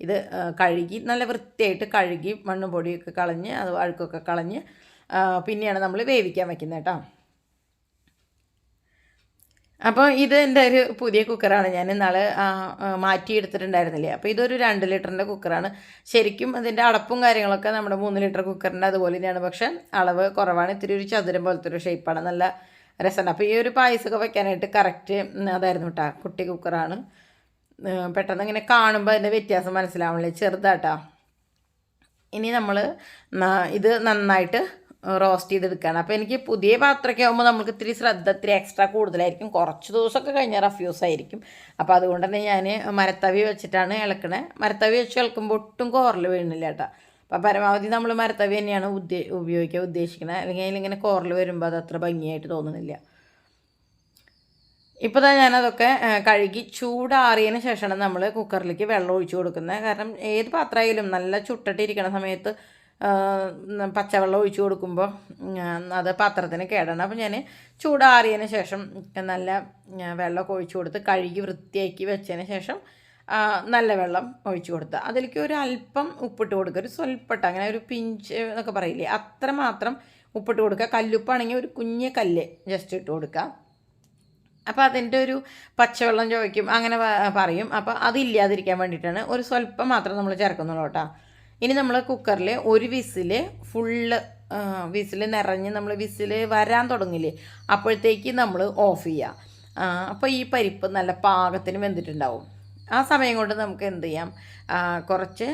ഇത് കഴുകി നല്ല വൃത്തിയായിട്ട് കഴുകി മണ്ണും പൊടിയൊക്കെ കളഞ്ഞ് അത് അഴുക്കൊക്കെ കളഞ്ഞ് പിന്നെയാണ് നമ്മൾ വേവിക്കാൻ വെക്കുന്നത് കേട്ടോ. അപ്പോൾ ഇത് എന്റെ ഒരു പുതിയ കുക്കറാണ്. ഞാൻ ഇന്നാളെ മാറ്റിയെടുത്തിട്ടുണ്ടായിരുന്നില്ലേ? അപ്പോൾ ഇതൊരു രണ്ട് ലിറ്ററിന്റെ കുക്കറാണ്. ശരിക്കും അതിന്റെ അടപ്പും കാര്യങ്ങളൊക്കെ നമ്മുടെ മൂന്ന് ലിറ്റർ കുക്കറിന്റെ അതുപോലെ തന്നെയാണ്. പക്ഷേ അളവ് കുറവാണ്. ഇത്തിരി ഒരു ചതുരം പോലത്തെ ഒരു ഷേപ്പാണ് നല്ല രസമുണ്ട്. അപ്പോൾ ഈ ഒരു പായസമൊക്കെ വെക്കാനായിട്ട് കറക്റ്റ് അതായിരുന്നു കേട്ടോ കുട്ടി കുക്കറാണ് പെട്ടെന്ന് ഇങ്ങനെ കാണുമ്പോൾ അതിന്റെ വ്യത്യാസം മനസ്സിലാവണില്ലേ? ചെറുതാട്ടാ. ഇനി നമ്മൾ ഇത് നന്നായിട്ട് റോസ്റ്റ് ചെയ്തെടുക്കുകയാണ് അപ്പോൾ എനിക്ക് പുതിയ പാത്രമൊക്കെ ആകുമ്പോൾ നമുക്ക് ഇത്തിരി ശ്രദ്ധ ഇത്തിരി എക്സ്ട്രാ കൂടുതലായിരിക്കും. കുറച്ച് ദിവസമൊക്കെ കഴിഞ്ഞാൽ റഫ്യൂസ് ആയിരിക്കും. അപ്പോൾ അതുകൊണ്ട് തന്നെ ഞാൻ മരത്തവി വെച്ചിട്ടാണ് ഇളക്കണേ. മരത്തവി വെച്ച് ഇളക്കുമ്പോൾ ഒട്ടും കോറൽ വീണില്ല കേട്ടോ അപ്പോൾ പരമാവധി നമ്മൾ മരത്തവി തന്നെയാണ് ഉദ്ദേ ഉപയോഗിക്കാൻ ഉദ്ദേശിക്കുന്നത് അല്ലെങ്കിൽ അതിലിങ്ങനെ കോറൽ വരുമ്പോൾ അത് അത്ര ഭംഗിയായിട്ട് തോന്നുന്നില്ല. ഇപ്പോൾ തന്നെ ഞാനതൊക്കെ കഴുകി ചൂടാറിയതിന് ശേഷമാണ് നമ്മൾ കുക്കറിലേക്ക് വെള്ളം ഒഴിച്ചു കൊടുക്കുന്നത്. കാരണം ഏത് പാത്രമായാലും നല്ല ചുട്ടിട്ടിരിക്കണ സമയത്ത് പച്ചവെള്ളം ഒഴിച്ചു കൊടുക്കുമ്പോൾ അത് പാത്രത്തിന് കേടാണ്. അപ്പോൾ ഞാൻ ചൂടാറിയതിന് ശേഷം നല്ല വെള്ളമൊക്കെ ഒഴിച്ചു കൊടുത്ത് കഴുകി വൃത്തിയാക്കി വെച്ചതിന് ശേഷം നല്ല വെള്ളം ഒഴിച്ചു കൊടുത്താൽ അതിലേക്ക് ഒരു അല്പം ഉപ്പിട്ട് കൊടുക്കുക. ഒരു സ്വൽപ്പട്ട അങ്ങനെ ഒരു പിഞ്ച് എന്നൊക്കെ പറയില്ലേ? അത്ര മാത്രം ഉപ്പിട്ട് കൊടുക്കുക. കല്ലുപ്പാണെങ്കിൽ ഒരു കുഞ്ഞ് കല്ല് ജസ്റ്റ് ഇട്ട് കൊടുക്കുക. അപ്പോൾ അതിന്റെ ഒരു പച്ചവെള്ളം ചോദിക്കും അങ്ങനെ പറയും. അപ്പോൾ അതില്ലാതിരിക്കാൻ വേണ്ടിയിട്ടാണ് ഒരു സ്വല്പം മാത്രം നമ്മൾ ചേർക്കുന്നുള്ളൂ കേട്ടോ. ഇനി നമ്മൾ കുക്കറിൽ ഒരു വിസിൽ ഫുള്ള് വിസിൽ നിറഞ്ഞ് നമ്മൾ വിസിൽ വരാൻ തുടങ്ങില്ലേ? അപ്പോഴത്തേക്ക് നമ്മൾ ഓഫ് ചെയ്യുക. അപ്പോൾ ഈ പരിപ്പ് നല്ല പാകത്തിന് വെന്തിട്ടുണ്ടാവും. ആ സമയം കൊണ്ട് നമുക്ക് എന്ത് ചെയ്യാം? കുറച്ച്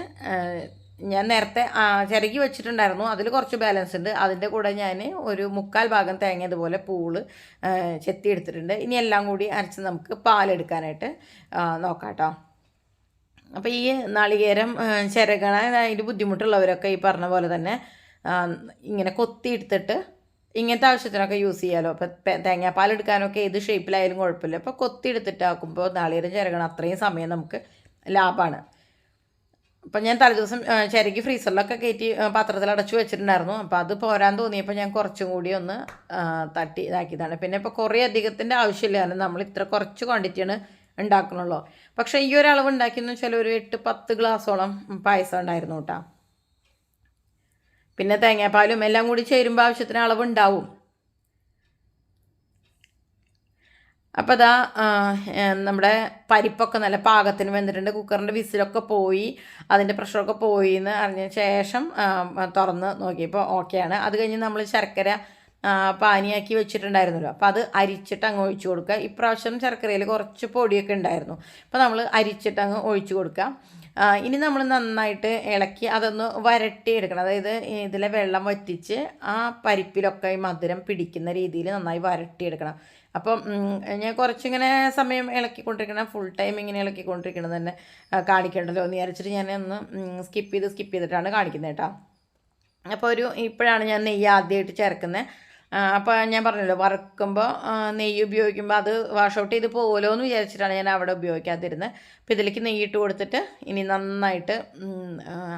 ഞാൻ നേരത്തെ ചിരകി വെച്ചിട്ടുണ്ടായിരുന്നു. അതിൽ കുറച്ച് ബാലൻസ് ഉണ്ട്. അതിന്റെ കൂടെ ഞാൻ ഒരു മുക്കാൽ ഭാഗം തേങ്ങ ഇതുപോലെ പൂൾ ആ, ചെത്തി എടുത്തിട്ടുണ്ട്. ഇനി എല്ലാം കൂടി അരച്ച് നമുക്ക് പാലെടുക്കാനായിട്ട് നോക്കാം കേട്ടോ അപ്പോൾ ഈ നാളികേരം ചിരകണ അതിന്റെ ബുദ്ധിമുട്ടുള്ളവരൊക്കെ ഈ പറഞ്ഞ പോലെ തന്നെ ഇങ്ങനെ കൊത്തി എടുത്തിട്ട് ഇങ്ങനത്തെ ആവശ്യത്തിനൊക്കെ യൂസ് ചെയ്യാമല്ലോ അപ്പോൾ തേങ്ങാപ്പാൽ എടുക്കാനൊക്കെ ഏത് ഷേപ്പിലായാലും കുഴപ്പമില്ല. അപ്പോൾ കൊത്തി എടുത്തിട്ടാക്കുമ്പോൾ നാളികേരം ചിരകണം. അത്രയും സമയം നമുക്ക് ലാഭമാണ്. അപ്പം ഞാൻ തലേദിവസം ചിരകി ഫ്രീസറിലൊക്കെ കയറ്റി പാത്രത്തിൽ അടച്ചു വെച്ചിട്ടുണ്ടായിരുന്നു. അപ്പോൾ അത് പോരാൻ തോന്നിയപ്പോൾ ഞാൻ കുറച്ചും കൂടി ഒന്ന് തട്ടി ഇതാക്കിയതാണ്. പിന്നെ ഇപ്പോൾ കുറേ അധികത്തിന്റെ ആവശ്യമില്ല. കാരണം നമ്മൾ ഇത്ര കുറച്ച് ക്വാണ്ടിറ്റിയാണ് ഉണ്ടാക്കണുള്ളൂ. പക്ഷേ ഈ ഒരു അളവ് ഉണ്ടാക്കിയെന്ന് വെച്ചാൽ ഒരു എട്ട് പത്ത് ഗ്ലാസോളം പായസം ഉണ്ടായിരുന്നു കേട്ടോ. പിന്നെ തേങ്ങാപ്പാലും എല്ലാം കൂടി ചേരുമ്പോൾ ആവശ്യത്തിന് അളവുണ്ടാവും. അപ്പോൾ അതാ നമ്മുടെ പരിപ്പൊക്കെ നല്ല പാകത്തിന് വെന്തിട്ടുണ്ട്. കുക്കറിന്റെ വിസിലൊക്കെ പോയി അതിന്റെ പ്രഷറൊക്കെ പോയി എന്ന് അറിഞ്ഞ ശേഷം തുറന്ന് നോക്കിയപ്പോൾ ഓക്കെയാണ്. അത് കഴിഞ്ഞ് നമ്മൾ ശർക്കര പാനിയാക്കി വെച്ചിട്ടുണ്ടായിരുന്നല്ലോ. അപ്പോൾ അത് അരിച്ചിട്ട് അങ്ങ് ഒഴിച്ചു കൊടുക്കുക. ഇപ്രാവശ്യം ശർക്കരയിൽ കുറച്ച് പൊടിയൊക്കെ ഉണ്ടായിരുന്നു. അപ്പോൾ നമ്മൾ അരിച്ചിട്ട് അങ്ങ് ഒഴിച്ചു കൊടുക്കുക. ഇനി നമ്മൾ നന്നായിട്ട് ഇളക്കി അതൊന്ന് വരട്ടി എടുക്കണം അതായത് ഇതിലെ വെള്ളം വറ്റിച്ച് ആ പരിപ്പിലൊക്കെ ഈ മധുരം പിടിക്കുന്ന രീതിയിൽ നന്നായി വരട്ടിയെടുക്കണം. അപ്പം ഉം, ഞാൻ കുറച്ചിങ്ങനെ സമയം ഇളക്കിക്കൊണ്ടിരിക്കണം. ഫുൾ ടൈം ഇങ്ങനെ ഇളക്കിക്കൊണ്ടിരിക്കണം തന്നെ കാണിക്കണ്ടല്ലോ എന്ന് വിചാരിച്ചിട്ട് ഞാൻ ഒന്ന് സ്കിപ്പ് ചെയ്ത് സ്കിപ്പ് ചെയ്തിട്ടാണ് കാണിക്കുന്നത് കേട്ടോ. അപ്പോൾ ഒരു ഇപ്പോഴാണ് ഞാൻ നെയ്യ് ആദ്യമായിട്ട് ചേർക്കുന്നത്. അപ്പോൾ ഞാൻ പറഞ്ഞല്ലോ വറുക്കുമ്പോൾ നെയ്യ് ഉപയോഗിക്കുമ്പോൾ അത് വാഷ് ഔട്ട് ചെയ്ത് പോകുമല്ലോ എന്ന് വിചാരിച്ചിട്ടാണ് ഞാൻ അവിടെ ഉപയോഗിക്കാതിരുന്നത് അപ്പോൾ ഇതിലേക്ക് നെയ്യ് ഇട്ട് കൊടുത്തിട്ട് ഇനി നന്നായിട്ട്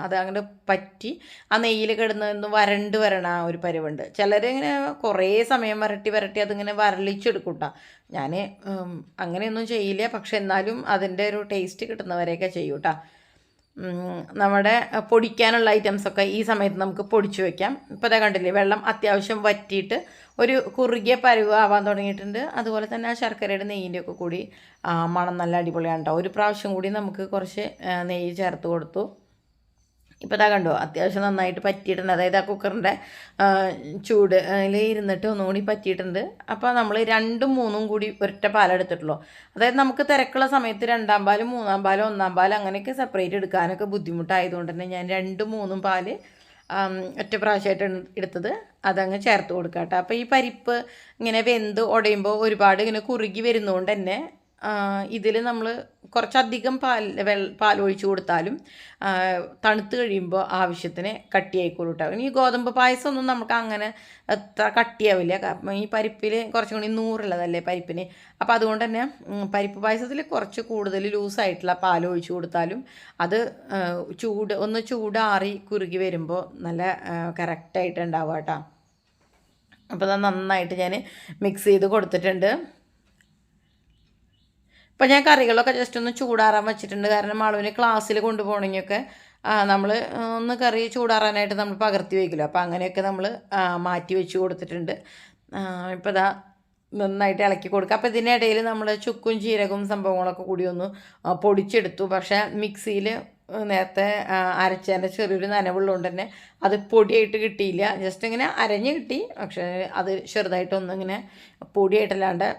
അത് അങ്ങനെ പറ്റി ആ നെയ്യിൽ കിടന്ന് വരണ്ട് വരണ ആ ഒരു പരിവുണ്ട്. ചിലർ ഇങ്ങനെ കുറേ സമയം വരട്ടി വരട്ടി അതിങ്ങനെ വരളിച്ചെടുക്കും കേട്ടോ ഞാൻ അങ്ങനെയൊന്നും ചെയ്യില്ല പക്ഷെ എന്നാലും അതിന്റെ ഒരു ടേസ്റ്റ് കിട്ടുന്നവരെയൊക്കെ ചെയ്യൂട്ടാ. നമ്മുടെ പൊടിക്കാനുള്ള ഐറ്റംസൊക്കെ ഈ സമയത്ത് നമുക്ക് പൊടിച്ചു വെക്കാം. ഇപ്പോൾ അതാ കണ്ടില്ലേ വെള്ളം അത്യാവശ്യം വറ്റിയിട്ട് ഒരു കുറുകിയ പരുവ് ആവാൻ തുടങ്ങിയിട്ടുണ്ട്. അതുപോലെ തന്നെ ആ ശർക്കരയുടെ നെയ്യിന്റെ ഒക്കെ കൂടി മണം നല്ല അടിപൊളിയാണ് കേട്ടോ ഒരു പ്രാവശ്യം കൂടി നമുക്ക് കുറച്ച് നെയ്യ് ചേർത്ത് കൊടുത്തു. ഇപ്പോൾ ഇതാ കണ്ടോ അത്യാവശ്യം നന്നായിട്ട് പറ്റിയിട്ടുണ്ട്. അതായത് ആ കുക്കറിന്റെ ചൂട് അതിൽ ഇരുന്നിട്ട് ഒന്നുകൂടി പറ്റിയിട്ടുണ്ട്. അപ്പോൾ നമ്മൾ രണ്ടും മൂന്നും കൂടി ഒരൊറ്റ പാലെടുത്തിട്ടുള്ളൂ അതായത് നമുക്ക് തിരക്കുള്ള സമയത്ത് രണ്ടാം പാലും മൂന്നാം പാലും ഒന്നാം പാലും അങ്ങനെയൊക്കെ സെപ്പറേറ്റ് എടുക്കാനൊക്കെ ബുദ്ധിമുട്ടായതുകൊണ്ട് തന്നെ ഞാൻ രണ്ടും മൂന്നും പാൽ ഒറ്റ പ്രാവശ്യമായിട്ട് എടുത്തത്. അതങ്ങ് ചേർത്ത് കൊടുക്കാം കേട്ടോ അപ്പോൾ ഈ പരിപ്പ് ഇങ്ങനെ വെന്ത് ഉടയുമ്പോൾ ഒരുപാട് ഇങ്ങനെ കുറുകി വരുന്നതുകൊണ്ട് തന്നെ ഇതിൽ നമ്മൾ കുറച്ചധികം പാൽ വെള്ള പാൽ ഒഴിച്ചു കൊടുത്താലും തണുത്ത് കഴിയുമ്പോൾ ആവശ്യത്തിന് കട്ടിയായിക്കോളൂ കേട്ടോ ഈ ഗോതമ്പ് പായസം ഒന്നും നമുക്ക് അങ്ങനെ എത്ര കട്ടിയാവില്ല. ഈ പരിപ്പിൽ കുറച്ചും കൂടി നൂറുള്ളതല്ലേ പരിപ്പിന്. അപ്പോൾ അതുകൊണ്ട് തന്നെ പരിപ്പ് പായസത്തിൽ കുറച്ച് കൂടുതൽ ലൂസായിട്ടുള്ള പാൽ ഒഴിച്ചു കൊടുത്താലും അത് ചൂട് ഒന്ന് ചൂടാറി കുറുകി വരുമ്പോൾ നല്ല കറക്റ്റായിട്ട് ഉണ്ടാവുക കേട്ടോ അപ്പോൾ അത് നന്നായിട്ട് ഞാൻ മിക്സ് ചെയ്ത് കൊടുത്തിട്ടുണ്ട്. ഇപ്പം ഞാൻ കറികളൊക്കെ ജസ്റ്റ് ഒന്ന് ചൂടാറാൻ വെച്ചിട്ടുണ്ട്. കാരണം മാളുവിന് ക്ലാസ്സിൽ കൊണ്ടുപോകണമെങ്കിലൊക്കെ നമ്മൾ ഒന്ന് കറി ചൂടാറാനായിട്ട് നമ്മൾ പകർത്തി വയ്ക്കില്ല അപ്പോൾ അങ്ങനെയൊക്കെ നമ്മൾ മാറ്റി വെച്ച് കൊടുത്തിട്ടുണ്ട്. ഇപ്പോൾ ഇതാ നന്നായിട്ട് ഇളക്കി കൊടുക്കുക അപ്പോൾ ഇതിനിടയിൽ നമ്മൾ ചുക്കും ജീരകവും സംഭവങ്ങളൊക്കെ കൂടി ഒന്ന് പൊടിച്ചെടുത്തു. പക്ഷേ മിക്സിയിൽ നേരത്തെ അരച്ചതിന്റെ ചെറിയൊരു നനവുള്ളതുകൊണ്ട് തന്നെ അത് പൊടിയായിട്ട് കിട്ടിയില്ല. ജസ്റ്റ് ഇങ്ങനെ അരഞ്ഞ് കിട്ടി. പക്ഷേ അത് ചെറുതായിട്ടൊന്നും ഇങ്ങനെ പൊടിയായിട്ടല്ലാണ്ട്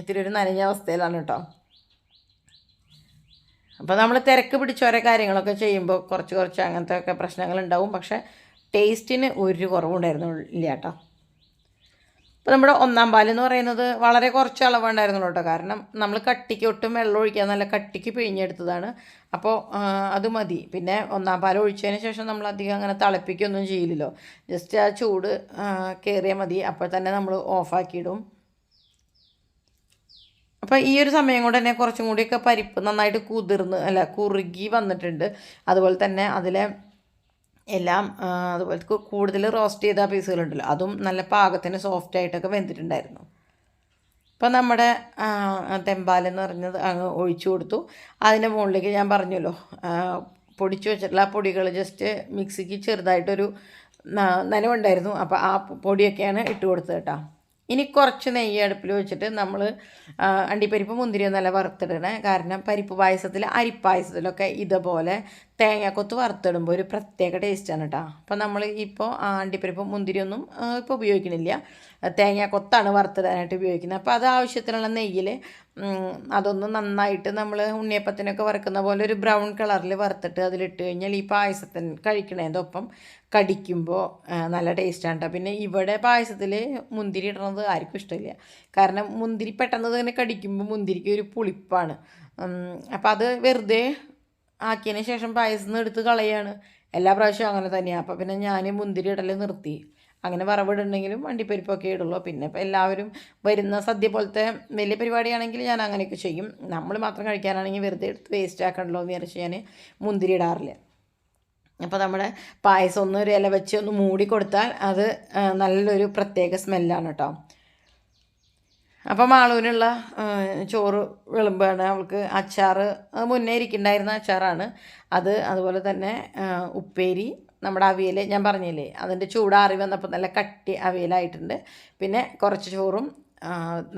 ഇത്തിരി ഒരു നനഞ്ഞ അവസ്ഥയിലാണ് കേട്ടോ. അപ്പോൾ നമ്മൾ തിരക്ക് പിടിച്ച ഓരോ കാര്യങ്ങളൊക്കെ ചെയ്യുമ്പോൾ കുറച്ച് കുറച്ച് അങ്ങനത്തെ ഒക്കെ പ്രശ്നങ്ങളുണ്ടാവും. പക്ഷേ ടേസ്റ്റിന് ഒരു കുറവുണ്ടായിരുന്നു ഇല്ല കേട്ടോ. അപ്പോൾ നമ്മുടെ ഒന്നാം പാൽ എന്ന് പറയുന്നത് വളരെ കുറച്ച് അളവുണ്ടായിരുന്നുള്ളൂ കേട്ടോ. കാരണം നമ്മൾ കട്ടിക്ക് ഒട്ടും വെള്ളം ഒഴിക്കാൻ നല്ല കട്ടിക്ക് പിഴിഞ്ഞെടുത്തതാണ്. അപ്പോൾ അത് മതി. പിന്നെ ഒന്നാം പാൽ ഒഴിച്ചതിന് ശേഷം നമ്മൾ അധികം അങ്ങനെ തിളപ്പിക്കൊന്നും ചെയ്യില്ലല്ലോ. ജസ്റ്റ് ആ ചൂട് കയറിയാൽ മതി. അപ്പോൾ തന്നെ നമ്മൾ ഓഫാക്കിയിടും അപ്പോൾ ഈ ഒരു സമയം കൊണ്ട് തന്നെ കുറച്ചും കൂടിയൊക്കെ പരിപ്പ് നന്നായിട്ട് കുതിർന്ന് അല്ല കുറുകി വന്നിട്ടുണ്ട്. അതുപോലെ തന്നെ അതിലെ എല്ലാം അതുപോലെ കൂടുതൽ റോസ്റ്റ് ചെയ്ത പീസുകളുണ്ടല്ലോ അതും നല്ല പാകത്തിന് സോഫ്റ്റ് ആയിട്ടൊക്കെ വെന്തിട്ടുണ്ടായിരുന്നു. അപ്പോൾ നമ്മുടെ തെമ്പാലെന്ന് പറഞ്ഞത് അങ്ങ് ഒഴിച്ചു കൊടുത്തു. അതിന്റെ മുകളിലേക്ക് ഞാൻ പറഞ്ഞല്ലോ പൊടിച്ചു വെച്ചിട്ടുള്ള ആ പൊടികൾ ജസ്റ്റ് മിക്സിക്ക് ചെറുതായിട്ടൊരു നനവുണ്ടായിരുന്നു. അപ്പോൾ ആ പൊടിയൊക്കെയാണ് ഇട്ട് കൊടുത്തത് കേട്ടോ. ഇനി കുറച്ച് നെയ്യ് അടുപ്പിൽ വെച്ചിട്ട് നമ്മൾ അണ്ടിപ്പരിപ്പ് മുന്തിരി നല്ല വറുത്തിടണേ. കാരണം പരിപ്പ് പായസത്തിൽ അരിപ്പായസത്തിലൊക്കെ ഇതുപോലെ തേങ്ങാക്കൊത്ത് വറുത്തിടുമ്പോൾ ഒരു പ്രത്യേക ടേസ്റ്റാണ് കേട്ടോ അപ്പോൾ നമ്മൾ ഇപ്പോൾ അണ്ടിപ്പരിപ്പ് മുന്തിരിയൊന്നും ഇപ്പോൾ ഉപയോഗിക്കണില്ല. തേങ്ങാക്കൊത്താണ് വറുത്തിടാനായിട്ട് ഉപയോഗിക്കുന്നത്. അപ്പോൾ അത് ആവശ്യത്തിനുള്ള നെയ്യിൽ അതൊന്ന് നന്നായിട്ട് നമ്മൾ ഉണ്ണിയപ്പത്തിനൊക്കെ വറുക്കുന്ന പോലെ ഒരു ബ്രൗൺ കളറിൽ വറുത്തിട്ട് അതിലിട്ട് കഴിഞ്ഞാൽ ഈ പായസത്തിന് കഴിക്കണേതൊപ്പം കടിക്കുമ്പോൾ നല്ല ടേസ്റ്റാണ് കേട്ടോ പിന്നെ ഇവിടെ പായസത്തിൽ മുന്തിരി ഇടുന്നത് ആർക്കും ഇഷ്ടമില്ല. കാരണം മുന്തിരി പെട്ടെന്ന് തന്നെ കടിക്കുമ്പോൾ മുന്തിരിക്ക് ഒരു പുളിപ്പാണ്. അപ്പോൾ അത് വെറുതെ ആക്കിയതിന് ശേഷം പായസം എടുത്ത് കളയാണ്. എല്ലാ പ്രാവശ്യവും അങ്ങനെ തന്നെയാണ് അപ്പോൾ പിന്നെ ഞാൻ മുന്തിരി ഇടൽ നിർത്തി. അങ്ങനെ വറവിടുണ്ടെങ്കിലും വണ്ടിപ്പരിപ്പൊക്കെ ഇടുള്ളൂ. പിന്നെ ഇപ്പോൾ എല്ലാവരും വരുന്ന സദ്യ പോലത്തെ വലിയ പരിപാടിയാണെങ്കിൽ ഞാൻ അങ്ങനെയൊക്കെ ചെയ്യും. നമ്മൾ മാത്രം കഴിക്കാനാണെങ്കിൽ വെറുതെ എടുത്ത് വേസ്റ്റ് ആക്കണ്ടല്ലോ എന്ന് വിചാരിച്ച് ഞാൻ മുന്തിരി ഇടാറില്ല. അപ്പോൾ നമ്മുടെ പായസം ഒന്ന് ഒരു ഇല വെച്ച് ഒന്ന് മൂടി കൊടുത്താൽ അത് നല്ലൊരു പ്രത്യേക സ്മെല്ലാണ് കേട്ടോ അപ്പം മാളൂനുള്ള ചോറ് വിളമ്പാണ്. അവൾക്ക് അച്ചാർ അത് മുന്നേ ഇരിക്കുന്നുണ്ടായിരുന്ന അച്ചാറാണ്. അത് അതുപോലെ തന്നെ ഉപ്പേരി നമ്മുടെ അവിയൽ ഞാൻ പറഞ്ഞില്ലേ അതിന്റെ ചൂടാറി വന്നപ്പോൾ നല്ല കട്ടി അവിയലായിട്ടുണ്ട്. പിന്നെ കുറച്ച് ചോറും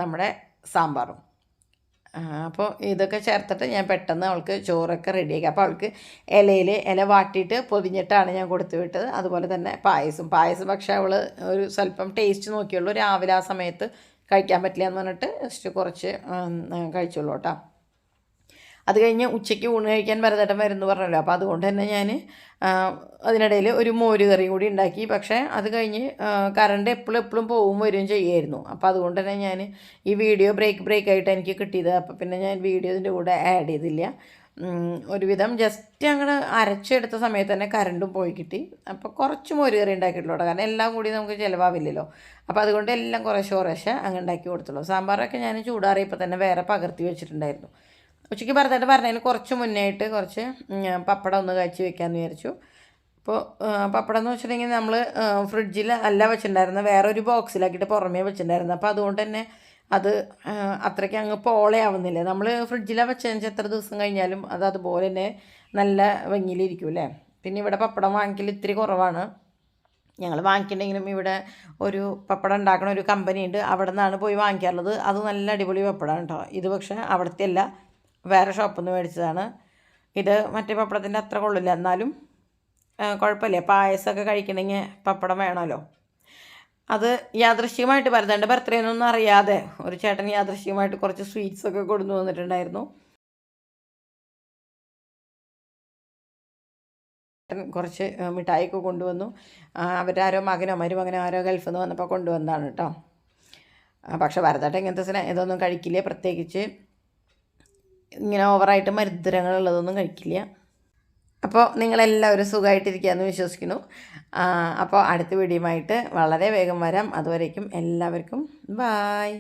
നമ്മുടെ സാമ്പാറും. അപ്പോൾ ഇതൊക്കെ ചേർത്തിട്ട് ഞാൻ പെട്ടെന്ന് അവൾക്ക് ചോറൊക്കെ റെഡിയാക്കി. അപ്പോൾ അവൾക്ക് ഇലയിൽ ഇല വാട്ടിയിട്ട് പൊതിഞ്ഞിട്ടാണ് ഞാൻ കൊടുത്തു വിട്ടത്. അതുപോലെ തന്നെ പായസം. പായസം പക്ഷേ അവൾ ഒരു സ്വല്പം ടേസ്റ്റ് നോക്കിയുള്ളൂ. രാവിലെ ആ സമയത്ത് കഴിക്കാൻ പറ്റില്ല എന്ന് പറഞ്ഞിട്ട് ജസ്റ്റ് കുറച്ച് കഴിച്ചോളൂ കേട്ടോ. അത് കഴിഞ്ഞ് ഉച്ചയ്ക്ക് ഊണ് കഴിക്കാൻ ഭരതേട്ടൻ വരുന്നു പറഞ്ഞല്ലോ. അപ്പോൾ അതുകൊണ്ട് തന്നെ ഞാൻ അതിനിടയിൽ ഒരു മോര് കറി കൂടി ഉണ്ടാക്കി. പക്ഷേ അത് കഴിഞ്ഞ് കറണ്ട് എപ്പോഴും എപ്പോഴും പോവും വരികയും ചെയ്യുമായിരുന്നു. അപ്പോൾ അതുകൊണ്ട് തന്നെ ഞാൻ ഈ വീഡിയോ ബ്രേക്ക് ബ്രേക്ക് ആയിട്ട് എനിക്ക് കിട്ടിയത്. അപ്പോൾ പിന്നെ ഞാൻ വീഡിയോ ഇതിന്റെ കൂടെ ആഡ് ചെയ്തില്ല. ഒരുവിധം ജസ്റ്റ് അങ്ങോട്ട് അരച്ചെടുത്ത സമയത്ത് തന്നെ കറണ്ടും പോയി കിട്ടി. അപ്പോൾ കുറച്ച് മോര് കറി ഉണ്ടാക്കിയിട്ടുള്ളൂ കാരണം എല്ലാം കൂടി നമുക്ക് ചിലവാവില്ലല്ലോ. അപ്പോൾ അതുകൊണ്ട് എല്ലാം കുറേശ്ശെ കുറേശ്ശെ അങ്ങ് ഉണ്ടാക്കി കൊടുത്തുള്ളൂ. സാമ്പാറൊക്കെ ഞാൻ ചൂടാറിയപ്പോൾ തന്നെ വേറെ പകർത്തി വെച്ചിട്ടുണ്ടായിരുന്നു. ഉച്ചയ്ക്ക് പറഞ്ഞിട്ട് പറഞ്ഞതിന് കുറച്ച് മുന്നേ ആയിട്ട് കുറച്ച് പപ്പടം ഒന്ന് കാച്ചി വെക്കാമെന്ന് വിചാരിച്ചു. അപ്പോൾ പപ്പടം എന്ന് വെച്ചിട്ടുണ്ടെങ്കിൽ നമ്മൾ ഫ്രിഡ്ജിൽ അല്ല വെച്ചിട്ടുണ്ടായിരുന്നത് വേറെ ഒരു ബോക്സിലാക്കിയിട്ട് പുറമേ വെച്ചിട്ടുണ്ടായിരുന്നു. അപ്പോൾ അതുകൊണ്ട് തന്നെ അത് അത്രയ്ക്ക് അങ്ങ് പോളയാവുന്നില്ല? നമ്മൾ ഫ്രിഡ്ജിലാണ് വെച്ചതെന്ന് വെച്ചാൽ എത്ര ദിവസം കഴിഞ്ഞാലും അത് അതുപോലെ തന്നെ നല്ല ഭംഗിയിലിരിക്കും അല്ലേ? പിന്നെ ഇവിടെ പപ്പടം വാങ്ങിക്കൽ ഇത്തിരി കുറവാണ്. ഞങ്ങൾ വാങ്ങിക്കണമെങ്കിലും ഇവിടെ ഒരു പപ്പടം ഉണ്ടാക്കുന്ന ഒരു കമ്പനി ഉണ്ട് അവിടെ നിന്നാണ് പോയി വാങ്ങിക്കാറുള്ളത്. അത് നല്ല അടിപൊളി പപ്പടമാണ് കേട്ടോ. ഇത് പക്ഷേ അവിടുത്തെ അല്ല വേറെ ഷോപ്പിൽ നിന്ന് മേടിച്ചതാണ്. ഇത് മറ്റേ പപ്പടത്തിന്റെ അത്ര കൊള്ളില്ല. എന്നാലും കുഴപ്പമില്ല. പായസമൊക്കെ കഴിക്കണമെങ്കിൽ പപ്പടം വേണമല്ലോ. അത് യാദൃശ്യമായിട്ട് ഭരതന്റെ ബർത്ത്ഡേ എന്നൊന്നും അറിയാതെ ഒരു ചേട്ടൻ യാദൃശ്യമായിട്ട് കുറച്ച് സ്വീറ്റ്സ് ഒക്കെ കൊണ്ടു വന്നിട്ടുണ്ടായിരുന്നു. കുറച്ച് മിഠായി മിഠായിയൊക്കെ കൊണ്ടുവന്നു. അവരാരോ മകനോ മരുമകനോ ആരോ ഗൾഫിൽ നിന്ന് വന്നപ്പോൾ കൊണ്ടുവന്നതാണ് കേട്ടോ പക്ഷെ ഭരതേട്ടൻ ഇങ്ങനത്തെ സ്നേ ഇതൊന്നും കഴിക്കില്ല? പ്രത്യേകിച്ച് ഇങ്ങനെ ഓവറായിട്ട് മരുദ്രങ്ങളുള്ളതൊന്നും കഴിക്കില്ല. അപ്പോൾ നിങ്ങളെല്ലാവരും സുഖമായിട്ടിരിക്കുകയെന്ന് വിശ്വസിക്കുന്നു. അപ്പോൾ അടുത്ത വീഡിയോയുമായിട്ട് വളരെ വേഗം വരാം. അതുവരേക്കും എല്ലാവർക്കും ബായ്